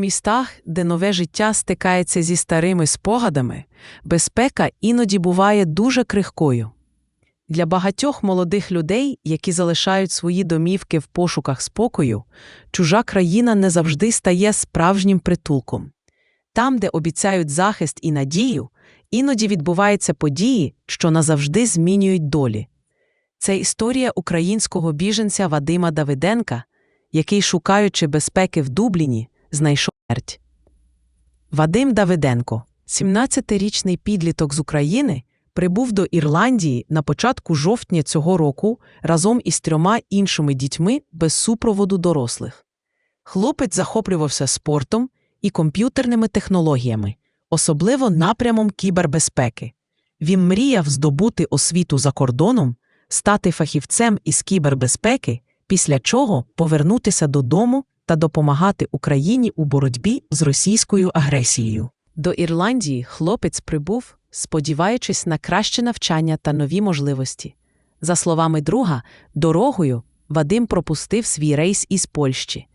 містах, де нове життя стикається зі старими спогадами, безпека іноді буває дуже крихкою. Для багатьох молодих людей, які залишають свої домівки в пошуках спокою, чужа країна не завжди стає справжнім притулком. Там, де обіцяють захист і надію, іноді відбуваються події, що назавжди змінюють долі. Це історія українського біженця Вадима Давиденка, який, шукаючи безпеки в Дубліні, знайшов смерть. Вадим Давиденко, 17-річний підліток з України, прибув до Ірландії на початку жовтня цього року разом із трьома іншими дітьми без супроводу дорослих. Хлопець захоплювався спортом і комп'ютерними технологіями, особливо напрямом кібербезпеки. Він мріяв здобути освіту за кордоном, стати фахівцем із кібербезпеки, після чого повернутися додому та допомагати Україні у боротьбі з російською агресією. До Ірландії хлопець прибув, сподіваючись на краще навчання та нові можливості. За словами друга, дорогою Вадим пропустив свій рейс із Польщі,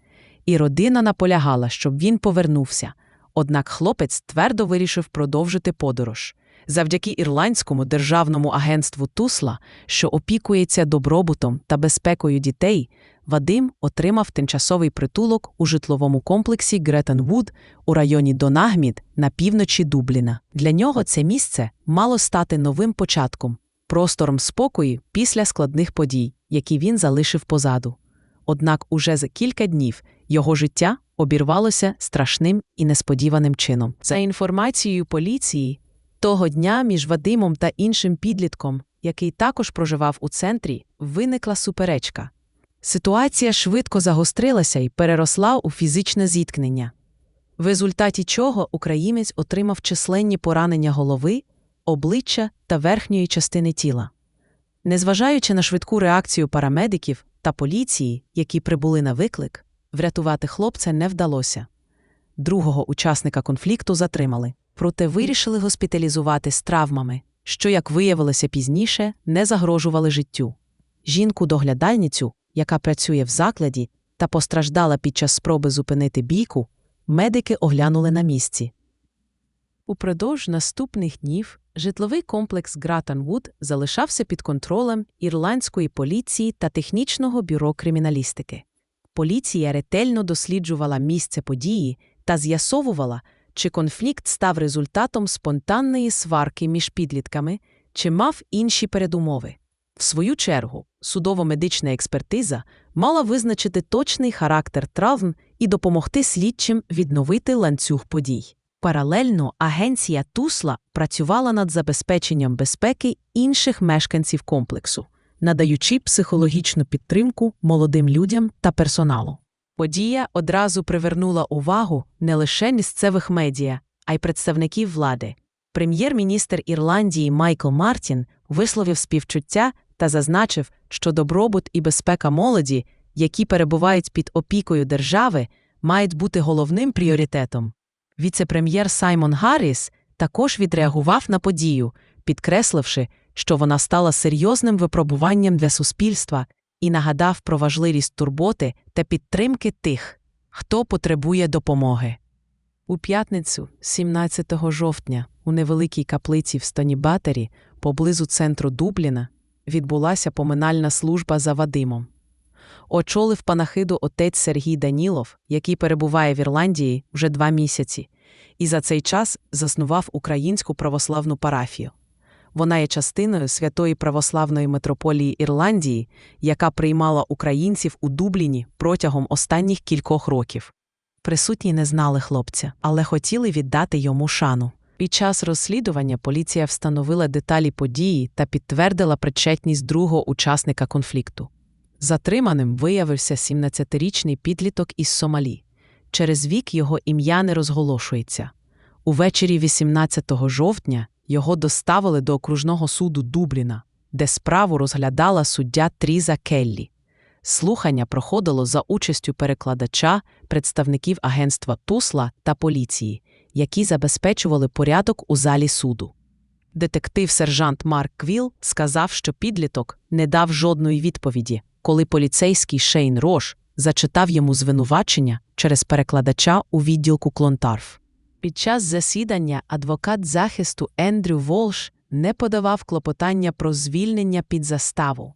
і родина наполягала, щоб він повернувся. Однак хлопець твердо вирішив продовжити подорож. Завдяки ірландському державному агентству Тусла, що опікується добробутом та безпекою дітей, Вадим отримав тимчасовий притулок у житловому комплексі Гретенвуд у районі Донагмід на півночі Дубліна. Для нього це місце мало стати новим початком, простором спокою після складних подій, які він залишив позаду. Однак уже за кілька днів його життя обірвалося страшним і несподіваним чином. За інформацією поліції, того дня між Вадимом та іншим підлітком, який також проживав у центрі, виникла суперечка. Ситуація швидко загострилася і переросла у фізичне зіткнення, в результаті чого українець отримав численні поранення голови, обличчя та верхньої частини тіла. Незважаючи на швидку реакцію парамедиків та поліції, які прибули на виклик, врятувати хлопця не вдалося. Другого учасника конфлікту затримали, проте вирішили госпіталізувати з травмами, що, як виявилося пізніше, не загрожували життю. Жінку-доглядальницю, яка працює в закладі та постраждала під час спроби зупинити бійку, медики оглянули на місці. Упродовж наступних днів житловий комплекс Гратанвуд залишався під контролем ірландської поліції та технічного бюро криміналістики. Поліція ретельно досліджувала місце події та з'ясовувала, чи конфлікт став результатом спонтанної сварки між підлітками, чи мав інші передумови. В свою чергу, судово-медична експертиза мала визначити точний характер травм і допомогти слідчим відновити ланцюг подій. Паралельно агенція Тусла працювала над забезпеченням безпеки інших мешканців комплексу, надаючи психологічну підтримку молодим людям та персоналу. Подія одразу привернула увагу не лише місцевих медіа, а й представників влади. Прем'єр-міністр Ірландії Майкл Мартін висловив співчуття та зазначив, що добробут і безпека молоді, які перебувають під опікою держави, мають бути головним пріоритетом. Віце-прем'єр Саймон Гарріс також відреагував на подію, підкресливши, що вона стала серйозним випробуванням для суспільства і нагадав про важливість турботи та підтримки тих, хто потребує допомоги. У п'ятницю, 17 жовтня, у невеликій каплиці в Станібатері, поблизу центру Дубліна, відбулася поминальна служба за Вадимом. Очолив панахиду отець Сергій Данілов, який перебуває в Ірландії вже два місяці, і за цей час заснував українську православну парафію. Вона є частиною святої православної митрополії Ірландії, яка приймала українців у Дубліні протягом останніх кількох років. Присутні не знали хлопця, але хотіли віддати йому шану. Під час розслідування поліція встановила деталі події та підтвердила причетність другого учасника конфлікту. Затриманим виявився 17-річний підліток із Сомалі. Через вік його ім'я не розголошується. Увечері 18 жовтня його доставили до окружного суду Дубліна, де справу розглядала суддя Тріза Келлі. Слухання проходило за участю перекладача, представників агентства Тусла та поліції, які забезпечували порядок у залі суду. Детектив-сержант Марк Квіл сказав, що підліток не дав жодної відповіді, коли поліцейський Шейн Рош зачитав йому звинувачення через перекладача у відділку Клонтарф. Під час засідання адвокат захисту Ендрю Волш не подавав клопотання про звільнення під заставу.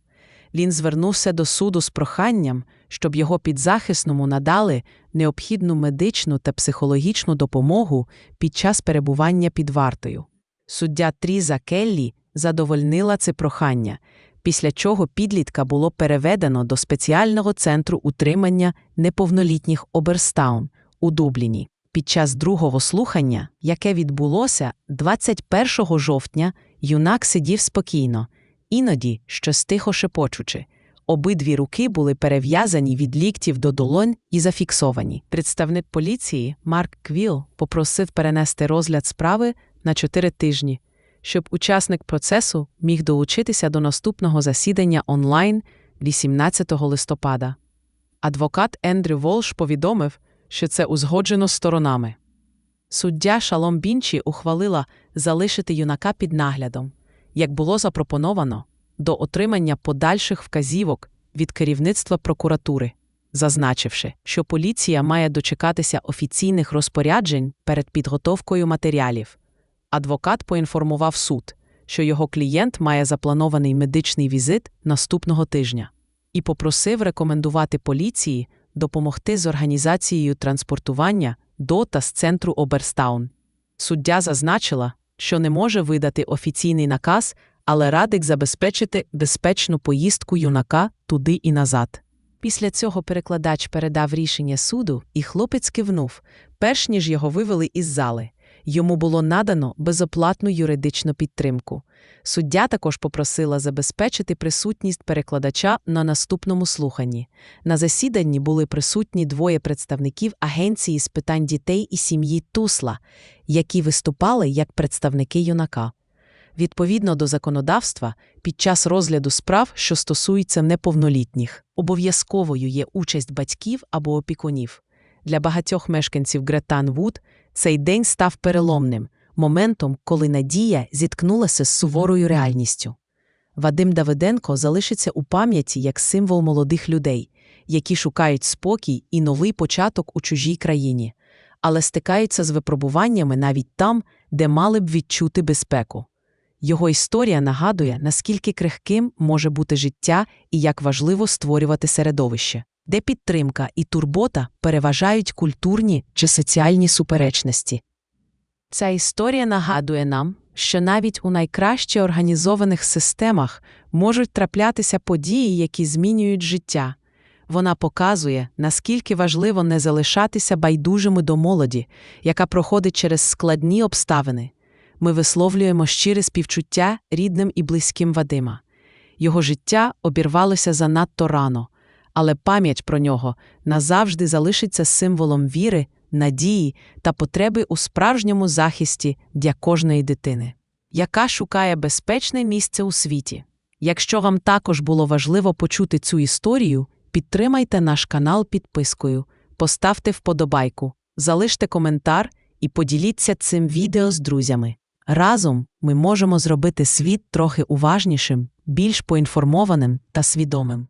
Він звернувся до суду з проханням, щоб його підзахисному надали необхідну медичну та психологічну допомогу під час перебування під вартою. Суддя Тріза Келлі задовольнила це прохання, після чого підлітка було переведено до спеціального центру утримання неповнолітніх Оберстаун у Дубліні. Під час другого слухання, яке відбулося 21 жовтня, юнак сидів спокійно, іноді щось тихо шепочучи. Обидві руки були перев'язані від ліктів до долонь і зафіксовані. Представник поліції Марк Квіл попросив перенести розгляд справи на чотири тижні, щоб учасник процесу міг долучитися до наступного засідання онлайн 18 листопада. Адвокат Ендрю Волш повідомив, що це узгоджено сторонами. Суддя Шалом Бінчі ухвалила залишити юнака під наглядом, як було запропоновано, до отримання подальших вказівок від керівництва прокуратури, зазначивши, що поліція має дочекатися офіційних розпоряджень перед підготовкою матеріалів. Адвокат поінформував суд, що його клієнт має запланований медичний візит наступного тижня, і попросив рекомендувати поліції допомогти з організацією транспортування до та з центру Оберстаун. Суддя зазначила, що не може видати офіційний наказ, але радик забезпечити безпечну поїздку юнака туди і назад. Після цього перекладач передав рішення суду, і хлопець кивнув, перш ніж його вивели із зали. Йому було надано безоплатну юридичну підтримку. Суддя також попросила забезпечити присутність перекладача на наступному слуханні. На засіданні були присутні двоє представників Агенції з питань дітей і сім'ї Тусла, які виступали як представники юнака. Відповідно до законодавства, під час розгляду справ, що стосуються неповнолітніх, обов'язковою є участь батьків або опікунів. Для багатьох мешканців Гретан Вуд цей день став переломним моментом, коли надія зіткнулася з суворою реальністю. Вадим Давиденко залишиться у пам'яті як символ молодих людей, які шукають спокій і новий початок у чужій країні, але стикаються з випробуваннями навіть там, де мали б відчути безпеку. Його історія нагадує, наскільки крихким може бути життя і як важливо створювати середовище, де підтримка і турбота переважають культурні чи соціальні суперечності. Ця історія нагадує нам, що навіть у найкраще організованих системах можуть траплятися події, які змінюють життя. Вона показує, наскільки важливо не залишатися байдужими до молоді, яка проходить через складні обставини. Ми висловлюємо щире співчуття рідним і близьким Вадима. Його життя обірвалося занадто рано, але пам'ять про нього назавжди залишиться символом віри, надії та потреби у справжньому захисті для кожної дитини, яка шукає безпечне місце у світі. Якщо вам також було важливо почути цю історію, підтримайте наш канал підпискою, поставте вподобайку, залиште коментар і поділіться цим відео з друзями. Разом ми можемо зробити світ трохи уважнішим, більш поінформованим та свідомим.